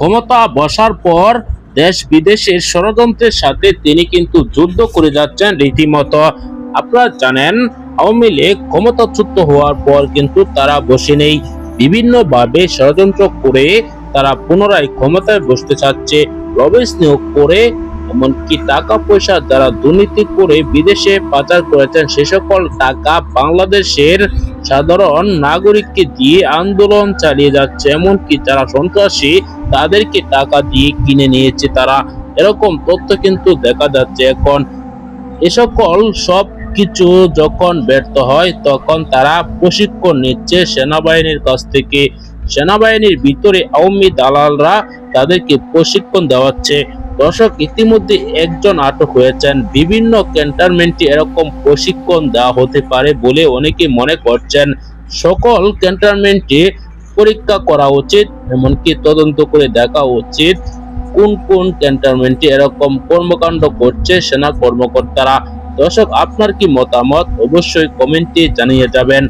ক্ষমতা বসার পর দেশ বিদেশের ষড়যন্ত্রের সাথে তিনি কিন্তু যুদ্ধ করে যাচ্ছেন রীতিমতো। আপনারা জানেন, আওয়ামী লীগ ক্ষমতাচ্যুত হওয়ার পর কিন্তু তারা বসে নেই। বিভিন্নভাবে ষড়যন্ত্র করে তারা পুনরায় ক্ষমতায় বসতে চাচ্ছে, প্রবেশ নিয়োগ করে, এমনকি টাকা পয়সা যারা দুর্নীতি করে বিদেশে পাচার করেছেন, সে সকল টাকা বাংলাদেশের সাধারণ নাগরিককে দিয়ে আন্দোলন চালিয়ে যাচ্ছে। এমনকি যারা সন্ত্রাসী তাদেরকে টাকা দিয়ে কিনে নিয়েছে তারা। এরকম তথ্য কিন্তু দেখা যাচ্ছে এখন। এ সকল সব কিছু যখন ব্যর্থ হয়, তখন তারা প্রশিক্ষণ নিচ্ছে সেনাবাহিনীর কাছ থেকে। সেনাবাহিনীর ভিতরে আওয়ামী দালালরা তাদেরকে প্রশিক্ষণ দেওয়াচ্ছে। দর্শক, ইতিমধ্যে একজন আটক হয়েছেন। বিভিন্ন ক্যান্টনমেন্টে এরকম প্রশিক্ষণ দেওয়া হতে পারে বলে অনেকে মনে করছেন। সকল ক্যান্টনমেন্টে পরীক্ষা করা উচিত, এমনকি তদন্ত করে দেখা উচিত কোন কোন ক্যান্টনমেন্টে এরকম কর্মকাণ্ড করছে সেনা কর্মকর্তারা। দর্শক, আপনার কি মতামত? অবশ্যই কমেন্টে জানিয়ে যাবেন।